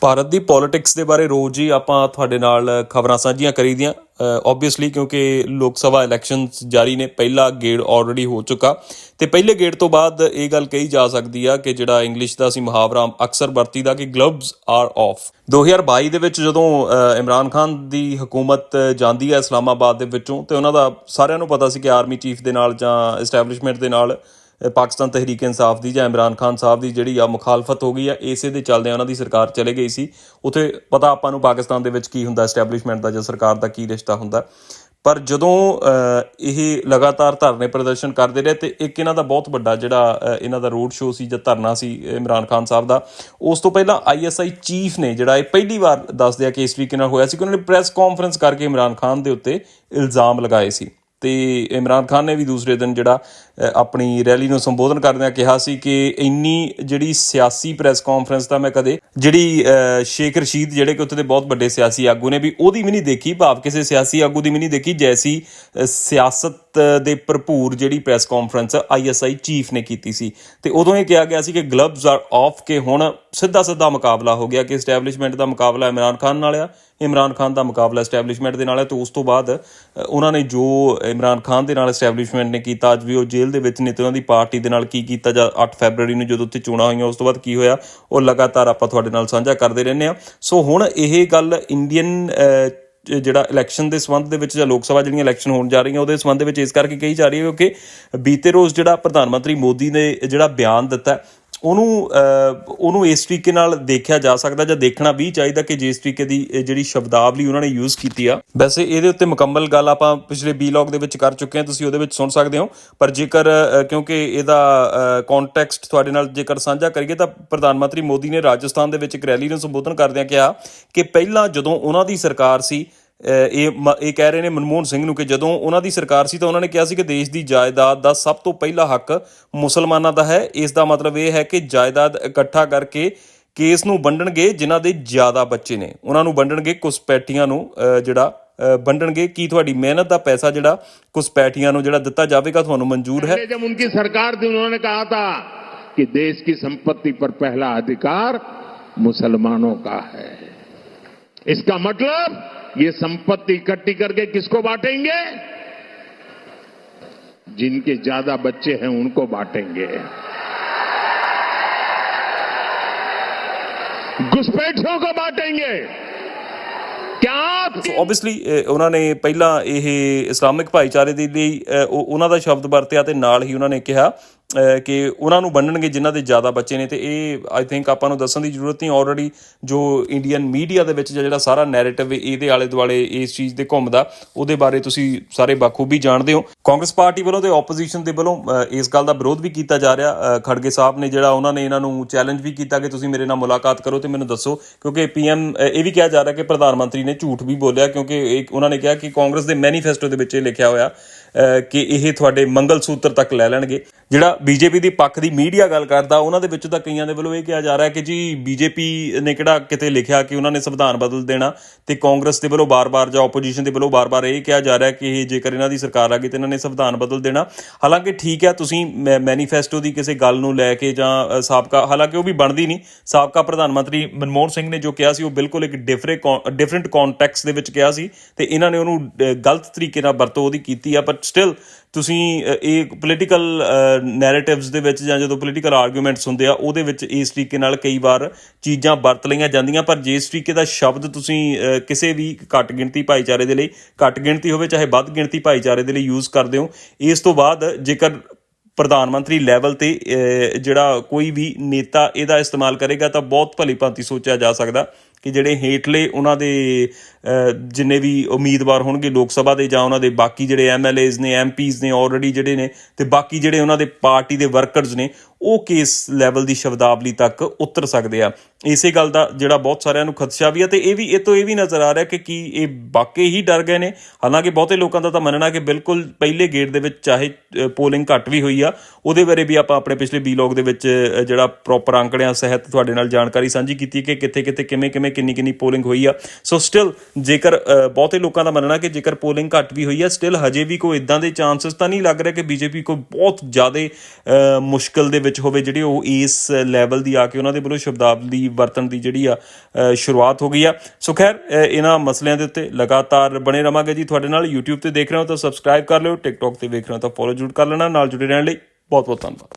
ਭਾਰਤ ਦੀ politics ਦੇ ਬਾਰੇ ਰੋਜ਼ ਹੀ ਆਪਾਂ ਤੁਹਾਡੇ ਨਾਲ ਖਬਰਾਂ ਸਾਂਝੀਆਂ ਕਰੀਦੀਆਂ ਆਬਵੀਅਸਲੀ ਕਿਉਂਕਿ ਲੋਕ ਸਭਾ ਇਲੈਕਸ਼ਨਸ ਜਾਰੀ ਨੇ, ਪਹਿਲਾ ਗੇੜ ਆਲਰੇਡੀ ਹੋ ਚੁੱਕਾ। ਤੇ ਪਹਿਲੇ ਗੇੜ ਤੋਂ ਬਾਅਦ ਇਹ ਗੱਲ ਕਹੀ ਜਾ ਸਕਦੀ ਆ ਕਿ ਜਿਹੜਾ ਇੰਗਲਿਸ਼ ਦਾ ਅਸੀਂ ਮੁਹਾਵਰਾ ਅਕਸਰ ਵਰਤੀ ਦਾ ਕਿ ਗਲਵਜ਼ ਆਰ ਆਫ 2022 ਦੇ ਵਿੱਚ ਜਦੋਂ ਇਮਰਾਨ ਖਾਨ ਦੀ ਹਕੂਮਤ ਜਾਂਦੀ ਹੈ ਇਸਲਾਮਾਬਾਦ ਦੇ ਵਿੱਚੋਂ, ਤੇ ਉਹਨਾਂ ਦਾ ਸਾਰਿਆਂ ਨੂੰ ਪਤਾ ਸੀ ਕਿ ਆਰਮੀ ਚੀਫ ਦੇ ਨਾਲ ਜਾਂ ਐਸਟੈਬਲਿਸ਼ਮੈਂਟ ਦੇ ਨਾਲ ਪਾਕਿਸਤਾਨ ਤਹਿਰੀਕ ਇਨਸਾਫ ਦੀ ਜਾਂ ਇਮਰਾਨ ਖਾਨ ਸਾਹਿਬ ਦੀ ਜਿਹੜੀ ਆ ਮੁਖਾਲਫਤ ਹੋ ਗਈ ਆ, ਇਸੇ ਦੇ ਚੱਲਦੇ ਉਹਨਾਂ ਦੀ ਸਰਕਾਰ ਚਲੇ ਗਈ ਸੀ। ਉਥੇ ਪਤਾ ਆਪਾਂ ਨੂੰ ਪਾਕਿਸਤਾਨ ਦੇ ਵਿੱਚ ਕੀ ਹੁੰਦਾ ਐਸਟੈਬਲਿਸ਼ਮੈਂਟ ਦਾ ਜਾਂ ਸਰਕਾਰ ਦਾ ਕੀ ਰਿਸ਼ਤਾ ਹੁੰਦਾ। ਪਰ ਜਦੋਂ ਇਹ ਲਗਾਤਾਰ ਧਰਨੇ ਪ੍ਰਦਰਸ਼ਨ ਕਰਦੇ ਰਹੇ ਤੇ ਇੱਕ ਇਹਨਾਂ ਦਾ ਬਹੁਤ ਵੱਡਾ ਜਿਹੜਾ ਇਹਨਾਂ ਦਾ ਰੋਡ ਸ਼ੋਅ ਸੀ, ਜਾਂ ਧਰਨਾ ਸੀ ਇਮਰਾਨ ਖਾਨ ਸਾਹਿਬ ਦਾ, ਉਸ ਤੋਂ ਪਹਿਲਾਂ ਆਈਐਸਆਈ ਚੀਫ ਨੇ ਜਿਹੜਾ ਇਹ ਪਹਿਲੀ ਵਾਰ ਦੱਸਦੇ ਆ ਕਿ ਇਸ ਤਰੀਕੇ ਨਾਲ ਹੋਇਆ ਸੀ ਕਿ ਉਹਨਾਂ ਨੇ ਪ੍ਰੈਸ ਕਾਨਫਰੰਸ ਕਰਕੇ ਇਮਰਾਨ ਖਾਨ ਦੇ ਉੱਤੇ ਇਲਜ਼ਾਮ ਲਗਾਏ ਸੀ। ਤੇ ਇਮਰਾਨ ਖਾਨ ਨੇ ਵੀ ਦੂਸਰੇ ਦਿਨ ਜਿਹੜਾ ਆਪਣੀ ਰੈਲੀ ਨੂੰ ਸੰਬੋਧਨ ਕਰਦਿਆਂ ਕਿਹਾ ਸੀ ਕਿ ਇੰਨੀ ਜਿਹੜੀ ਸਿਆਸੀ ਪ੍ਰੈਸ ਕਾਨਫਰੰਸ ਤਾਂ ਮੈਂ ਕਦੇ, ਜਿਹੜੀ ਸ਼ੇਖ ਰਸ਼ੀਦ ਜਿਹੜੇ ਕਿ ਉੱਥੇ ਦੇ ਬਹੁਤ ਵੱਡੇ ਸਿਆਸੀ ਆਗੂ ਨੇ ਵੀ ਉਹਦੀ ਵੀ ਨਹੀਂ ਦੇਖੀ, ਭਾਵ ਕਿਸੇ ਸਿਆਸੀ ਆਗੂ ਦੀ ਵੀ ਨਹੀਂ ਦੇਖੀ, ਜੈਸੀ ਸਿਆਸਤ ਦੇ ਭਰਪੂਰ ਜਿਹੜੀ ਪ੍ਰੈਸ ਕਾਨਫਰੰਸ ਆਈਐਸਆਈ ਚੀਫ ਨੇ ਕੀਤੀ ਸੀ। ਤੇ ਉਦੋਂ ਇਹ ਕਿਹਾ ਗਿਆ ਸੀ ਕਿ ਗਲਵਜ਼ ਆਰ ਆਫ ਕੇ ਹੁਣ ਸਿੱਧਾ ਸਿੱਧਾ ਮੁਕਾਬਲਾ ਹੋ ਗਿਆ, ਕਿ ਐਸਟੈਬਲਿਸ਼ਮੈਂਟ ਦਾ ਮੁਕਾਬਲਾ ਇਮਰਾਨ ਖਾਨ ਨਾਲ ਆ ਇਮਰਾਨ ਖਾਨ ਦਾ ਮੁਕਾਬਲਾ ਐਸਟੈਬਲਿਸ਼ਮੈਂਟ ਦੇ ਨਾਲ ਹੈ, ਤੇ ਉਸ ਤੋਂ ਬਾਅਦ ਉਹਨਾਂ ਨੇ ਜੋ ਇਮਰਾਨ ਖਾਨ ਦੇ ਨਾਲ ਐਸਟੈਬਲਿਸ਼ਮੈਂਟ ਨੇ ਕੀਤਾ, ਅੱਜ ਵੀ ਉਹ ਜੇਲ੍ਹ ਦੇ ਵਿੱਚ ਨੇ, ਤੇ ਉਹਨਾਂ ਦੀ ਪਾਰਟੀ ਦੇ ਨਾਲ ਕੀ ਕੀਤਾ ਜਾਂ 8 ਫੈਬਰੂਰੀ ਨੂੰ ਜਦੋਂ ਉੱਥੇ ਚੋਣਾਂ ਹੋਈਆਂ, ਉਸ ਤੋਂ ਬਾਅਦ ਕੀ ਹੋਇਆ, ਉਹ ਲਗਾਤਾਰ ਆਪਾਂ ਤੁਹਾਡੇ ਨਾਲ ਸਾਂਝਾ ਕਰਦੇ ਰਹਿੰਦੇ ਆ ਸੋ ਹੁਣ ਇਹ ਗੱਲ ਇੰਡੀਅਨ ਜਿਹੜਾ ਇਲੈਕਸ਼ਨ ਦੇ ਸੰਬੰਧ ਦੇ ਵਿੱਚ ਜਾਂ ਲੋਕ ਸਭਾ ਜਿਹੜੀਆਂ ਇਲੈਕਸ਼ਨ ਹੋਣ ਜਾ ਰਹੀਆਂ, ਉਹਦੇ ਸੰਬੰਧ ਵਿੱਚ ਇਸ ਕਰਕੇ ਕਹੀ ਜਾ ਰਹੀ ਹੈ ਕਿਉਂਕਿ ਬੀਤੇ ਰੋਜ਼ ਜਿਹੜਾ ਪ੍ਰਧਾਨ ਮੰਤਰੀ ਮੋਦੀ ਨੇ ਜਿਹੜਾ ਬਿਆਨ ਦਿੱਤਾ ਉਹਨੂੰ ਉਹਨੂੰ ਇਸ ਤਰੀਕੇ ਨਾਲ ਦੇਖਿਆ ਜਾ ਸਕਦਾ ਜਾਂ ਦੇਖਣਾ ਵੀ ਚਾਹੀਦਾ ਕਿ ਜਿਸ ਤਰੀਕੇ ਦੀ, ਇਹ ਜਿਹੜੀ ਸ਼ਬਦਾਵਲੀ ਉਹਨਾਂ ਨੇ ਯੂਜ਼ ਕੀਤੀ ਆ। ਵੈਸੇ ਇਹਦੇ ਉੱਤੇ ਮੁਕੰਮਲ ਗੱਲ ਆਪਾਂ ਪਿਛਲੇ ਬਲੌਗ ਦੇ ਵਿੱਚ ਕਰ ਚੁੱਕੇ ਹਾਂ, ਤੁਸੀਂ ਉਹਦੇ ਵਿੱਚ ਸੁਣ ਸਕਦੇ ਹੋ। ਪਰ ਜੇਕਰ ਕਿਉਂਕਿ ਇਹਦਾ ਕੰਟੈਕਸਟ ਤੁਹਾਡੇ ਨਾਲ ਜੇਕਰ ਸਾਂਝਾ ਕਰੀਏ ਤਾਂ ਪ੍ਰਧਾਨ ਮੰਤਰੀ ਮੋਦੀ ਨੇ ਰਾਜਸਥਾਨ ਦੇ ਵਿੱਚ ਇੱਕ ਰੈਲੀ ਨੂੰ ਸੰਬੋਧਨ ਕਰਦਿਆਂ ਕਿਹਾ ਕਿ ਪਹਿਲਾਂ ਜਦੋਂ ਉਹਨਾਂ ਦੀ ਸਰਕਾਰ ਸੀ ਇਹ ਮ- ਇਹ ਕਹਿ ਰਹੇ ਨੇ ਮਨਮੋਹਨ ਸਿੰਘ ਨੂੰ ਕਿ ਜਦੋਂ ਉਹਨਾਂ ਦੀ ਸਰਕਾਰ ਸੀ ਤਾਂ ਉਹਨਾਂ ਨੇ ਕਿਹਾ ਸੀ ਕਿ ਦੇਸ਼ ਦੀ ਜਾਇਦਾਦ ਦਾ ਸਭ ਤੋਂ ਪਹਿਲਾ ਹੱਕ ਮੁਸਲਮਾਨਾਂ ਦਾ ਹੈ ਇਸ ਦਾ ਮਤਲਬ ਇਹ ਹੈ ਕਿ ਜਾਇਦਾਦ ਇਕੱਠਾ ਕਰਕੇ ਕੇਸ ਨੂੰ ਵੰਡਣਗੇ ਜਿਨ੍ਹਾਂ ਦੇ ਜ਼ਿਆਦਾ ਬੱਚੇ ਨੇ ਉਹਨਾਂ ਨੂੰ ਵੰਡਣਗੇ ਕੁਸਪੈਟੀਆਂ ਨੂੰ ਅਹ ਜਿਹੜਾ ਅਹ ਵੰਡਣਗੇ ਕੀ ਤੁਹਾਡੀ ਮਿਹਨਤ ਦਾ ਪੈਸਾ ਜਿਹੜਾ ਕੁਸਪੈਟੀਆਂ ਨੂੰ ਜਿਹੜਾ ਦਿੱਤਾ ਜਾਵੇਗਾ ਤੁਹਾਨੂੰ ਮਨਜ਼ੂਰ ਹੈ पहले जब उनकी सरकार थी उन्होंने कहा था कि देश की संपत्ति पर पहला अधिकार मुसलमानों का है इसका मतलब ये संपत्ति इकट्ठी करके किसको बांटेंगे जिनके ज्यादा बच्चे हैं उनको बांटेंगे घुसपैठियों को बांटेंगे क्या आप ਸੋ ਆਬਵੀਅਸਲੀ ਉਹਨਾਂ ਨੇ ਪਹਿਲਾਂ ਇਹ ਇਸਲਾਮਿਕ ਭਾਈਚਾਰੇ ਦੇ ਲਈ ਅਹ, ਉਹ- ਉਹਨਾਂ ਦਾ ਸ਼ਬਦ ਵਰਤਿਆ ਤੇ ਨਾਲ ਹੀ ਉਹਨਾਂ ਨੇ ਕਿਹਾ ਅਹ, ਕਿ ਉਹਨਾਂ ਨੂੰ ਬੰਨਣਗੇ ਜਿਨ੍ਹਾਂ ਦੇ ਜ਼ਿਆਦਾ ਬੱਚੇ ਨੇ ਤੇ ਇਹ ਆਈ ਥਿੰਕ ਆਪਾਂ ਨੂੰ ਦੱਸਣ ਦੀ ਜ਼ਰੂਰਤ ਨਹੀਂ ਆਲਰੇਡੀ ਜੋ ਇੰਡੀਅਨ ਮੀਡੀਆ ਦੇ ਵਿੱਚ ਜਿਹੜਾ ਸਾਰਾ ਨੈਰੇਟਿਵ ਇਹਦੇ ਆਲੇ ਦੁਆਲੇ ਇਸ ਚੀਜ਼ ਦੇ ਘੁੰਮਦਾ, ਉਹਦੇ ਬਾਰੇ ਤੁਸੀਂ ਸਾਰੇ ਬਾਖੂਬੀ ਜਾਣਦੇ ਹੋ। ਕਾਂਗਰਸ ਪਾਰਟੀ ਵੱਲੋਂ ਤੇ ਆਪੋਜੀਸ਼ਨ ਦੇ ਵੱਲੋਂ ਇਸ ਗੱਲ ਦਾ ਵਿਰੋਧ ਵੀ ਕੀਤਾ ਜਾ ਰਿਹਾ। ਖੜਗੇ ਸਾਹਿਬ ਨੇ ਜਿਹੜਾ ਉਹਨਾਂ ਨੇ ਇਹਨਾਂ ਨੂੰ ਚੈਲੰਜ ਵੀ ਕੀਤਾ ਕਿ ਤੁਸੀਂ ਮੇਰੇ ਨਾਲ ਮੁਲਾਕਾਤ ਕਰੋ ਤੇ ਮੈਨੂੰ ਦੱਸੋ, ਕਿਉਂਕਿ ਪੀਐਮ ਇਹ ਵੀ ਕਿਹਾ ਜਾ ਰਿਹਾ ਕਿ ਪ੍ਰਧਾਨ ਮੰਤਰੀ ਨੇ ਝੂਠ ਵੀ ਬੋਲਿਆ, ਕਿਉਂਕਿ ਇਹ ਉਹਨਾਂ ਨੇ ਕਿਹਾ ਕਿ ਕਾਂਗਰਸ ਦੇ ਮੈਨੀਫੈਸਟੋ ਦੇ ਵਿੱਚ ਇਹ ਲਿਖਿਆ ਹੋਇਆ ਕਿ ਇਹ ਤੁਹਾਡੇ ਮੰਗਲ ਸੂਤਰ ਤੱਕ ਲੈ ਲੈਣਗੇ। ਜਿਹੜਾ ਬੀਜੇਪੀ ਦੀ ਪੱਖ ਦੀ ਮੀਡੀਆ ਗੱਲ ਕਰਦਾ ਉਹਨਾਂ ਦੇ ਵਿੱਚ ਤਾਂ ਕਈਆਂ ਦੇ ਵੱਲੋਂ ਇਹ ਕਿਹਾ ਜਾ ਰਿਹਾ ਕਿ ਜੀ ਬੀਜੇਪੀ ਨੇ ਕਿਹੜਾ ਕਿਤੇ ਲਿਖਿਆ ਕਿ ਉਹਨਾਂ ਨੇ ਸੰਵਿਧਾਨ ਬਦਲ ਦੇਣਾ ਤੇ ਕਾਂਗਰਸ ਦੇ ਵੱਲੋਂ ਬਾਰ-ਬਾਰ ਜਾਂ ਆਪੋਜੀਸ਼ਨ ਦੇ ਵੱਲੋਂ ਬਾਰ-ਬਾਰ ਇਹ ਕਿਹਾ ਜਾ ਰਿਹਾ ਕਿ ਇਹ ਜੇਕਰ ਇਹਨਾਂ ਦੀ ਸਰਕਾਰ ਆ ਗਈ ਤੇ ਇਹਨਾਂ ਨੇ ਸੰਵਿਧਾਨ ਬਦਲ ਦੇਣਾ। ਹਾਲਾਂਕਿ ਠੀਕ ਹੈ ਤੁਸੀਂ ਮੈਨੀਫੈਸਟੋ ਦੀ ਕਿਸੇ ਗੱਲ ਨੂੰ ਲੈ ਕੇ ਜਾਂ ਸਾਬਕਾ ਹਾਲਾਂਕਿ ਉਹ ਵੀ ਬਣਦੀ ਨਹੀਂ। ਸਾਬਕਾ ਪ੍ਰਧਾਨ ਮੰਤਰੀ ਮਨਮੋਹਨ ਸਿੰਘ ਨੇ ਜੋ ਕਿਹਾ ਸੀ ਉਹ ਬਿਲਕੁਲ ਇੱਕ ਡਿਫਰੈਂਟ ਡਿਫਰੈਂਟ ਕੰਟੈਕਸਟ ਦੇ ਵਿੱਚ ਕਿਹਾ ਸੀ ਤੇ ਇਹਨਾਂ ਨੇ ਉਹਨੂੰ ਅ, ਗਲਤ ਤਰੀਕੇ ਨਾਲ ਵਰਤੋਂ ਉਹਦੀ ਕੀਤੀ ਆ ਬਟ ਸਟਿਲ ਤੁਸੀਂ ਇਹ ਪੋਲੀਟੀਕਲ ਨੈਰੇਟਿਵਸ ਦੇ ਵਿੱਚ ਜਾਂ ਜਦੋਂ ਪੋਲੀਟੀਕਲ ਆਰਗੂਮੈਂਟਸ ਹੁੰਦੇ ਆ, ਉਹਦੇ ਵਿੱਚ ਇਸ ਤਰੀਕੇ ਨਾਲ ਕਈ ਵਾਰ ਚੀਜ਼ਾਂ ਵਰਤ ਲਈਆਂ ਜਾਂਦੀਆਂ, ਪਰ ਜਿਸ ਤਰੀਕੇ ਦਾ ਸ਼ਬਦ ਤੁਸੀਂ ਕਿਸੇ ਵੀ ਘੱਟ ਗਿਣਤੀ ਭਾਈਚਾਰੇ ਦੇ ਲਈ, ਘੱਟ ਗਿਣਤੀ ਹੋਵੇ, ਚਾਹੇ ਵੱਧ ਗਿਣਤੀ ਭਾਈਚਾਰੇ ਦੇ ਲਈ ਯੂਜ਼ ਕਰਦੇ ਹੋ, ਇਸ ਤੋਂ ਬਾਅਦ ਜੇਕਰ ਪ੍ਰਧਾਨ ਮੰਤਰੀ ਲੈਵਲ ਤੇ ਜਿਹੜਾ ਕੋਈ ਵੀ ਨੇਤਾ ਇਹਦਾ ਇਸਤੇਮਾਲ ਕਰੇਗਾ ਤਾਂ ਬਹੁਤ ਭਲੀ ਭਾਂਤੀ ਸੋਚਿਆ ਜਾ ਸਕਦਾ ਕਿ ਜਿਹੜੇ ਹੇਠਲੇ ਉਹਨਾਂ ਦੇ ਜਿੰਨੇ ਵੀ ਉਮੀਦਵਾਰ ਹੋਣਗੇ ਲੋਕ ਸਭਾ ਦੇ ਜਾਂ ਉਹਨਾਂ ਦੇ ਬਾਕੀ ਜਿਹੜੇ ਐਮਐਲਏਜ਼ ਨੇ ਐਮਪੀਜ਼ ਨੇ ਆਲਰੇਡੀ ਜਿਹੜੇ ਨੇ ਤੇ ਬਾਕੀ ਜਿਹੜੇ ਉਹਨਾਂ ਦੇ ਪਾਰਟੀ ਦੇ ਵਰਕਰਜ਼ ਨੇ ਉਹ ਕੇਸ ਲੈਵਲ ਦੀ ਸ਼ਬਦਾਵਲੀ ਤੱਕ ਉਤਰ ਸਕਦੇ ਆ। ਇਸੇ ਗੱਲ ਦਾ ਜਿਹੜਾ ਬਹੁਤ ਸਾਰਿਆਂ ਨੂੰ ਖਦਸ਼ਾ ਵੀ ਆ ਤੇ ਇਹ ਵੀ, ਇਹ ਤੋਂ ਇਹ ਵੀ ਨਜ਼ਰ ਆ ਰਿਹਾ ਕਿ ਕੀ ਇਹ ਵਾਕਈ ਹੀ ਡਰ ਗਏ ਨੇ। ਹਾਲਾਂਕਿ ਬਹੁਤੇ ਲੋਕਾਂ ਦਾ ਤਾਂ ਮੰਨਣਾ ਕਿ ਬਿਲਕੁਲ ਪਹਿਲੇ ਗੇੜ ਦੇ ਵਿੱਚ ਚਾਹੇ ਪੋਲਿੰਗ ਘੱਟ ਵੀ ਹੋਈ ਆ, ਉਹਦੇ ਬਾਰੇ ਵੀ ਆਪਾਂ ਆਪਣੇ ਪਿਛਲੇ ਬਲੌਗ ਦੇ ਵਿੱਚ ਜਿਹੜਾ ਪ੍ਰੋਪਰ ਅੰਕੜਿਆਂ ਸਹਿਤ ਤੁਹਾਡੇ ਨਾਲ ਜਾਣਕਾਰੀ ਸਾਂਝੀ ਕੀਤੀ ਕਿ ਕਿੱਥੇ ਕਿੱਥੇ ਕਿਵੇਂ ਕਿਵੇਂ ਕਿੰਨੀ ਕਿੰਨੀ ਪੋਲਿੰਗ ਹੋਈ ਆ। ਸੋ ਸਟਿਲ ਜੇਕਰ ਬਹੁਤੇ ਲੋਕਾਂ ਦਾ ਮੰਨਣਾ ਕਿ ਜੇਕਰ ਪੋਲਿੰਗ ਘੱਟ ਵੀ ਹੋਈ ਆ ਸਟਿਲ ਹਜੇ ਵੀ ਕੋਈ ਇਦਾਂ ਦੇ ਚਾਂਸਸ ਤਾਂ ਨਹੀਂ ਲੱਗ ਰਿਹਾ ਕਿ ਬੀਜੇਪੀ ਕੋਈ ਬਹੁਤ ਜ਼ਿਆਦਾ ਮੁਸ਼ਕਲ ਦੇ ਵਿੱਚ ਹੋਵੇ ਜਿਹੜੀ ਉਹ ਇਸ ਲੈਵਲ ਦੀ ਆ ਕੇ ਉਹਨਾਂ ਦੇ ਵੱਲੋਂ ਸ਼ਬਦਾਵਲੀ ਵਰਤਣ ਦੀ ਜਿਹੜੀ ਆ ਸ਼ੁਰੂਆਤ ਹੋ ਗਈ ਆ। ਸੋ ਖੈਰ ਇਹਨਾਂ ਮਸਲਿਆਂ ਦੇ ਉੱਤੇ ਲਗਾਤਾਰ ਬਣੇ ਰਵਾਂਗੇ ਜੀ। ਤੁਹਾਡੇ ਨਾਲ YouTube ਤੇ ਦੇਖ ਰਹੇ ਹੋ ਤਾਂ ਸਬਸਕ੍ਰਾਈਬ ਕਰ ਲਿਓ, TikTok ਤੇ ਵੇਖ ਰਹੇ ਹੋ ਤਾਂ ਫੋਲੋ ਜ਼ਰੂਰ ਕਰ ਲੈਣਾ। ਨਾਲ ਜੁੜੇ ਰਹਿਣ ਲਈ ਬਹੁਤ ਬਹੁਤ ਧੰਨਵਾਦ।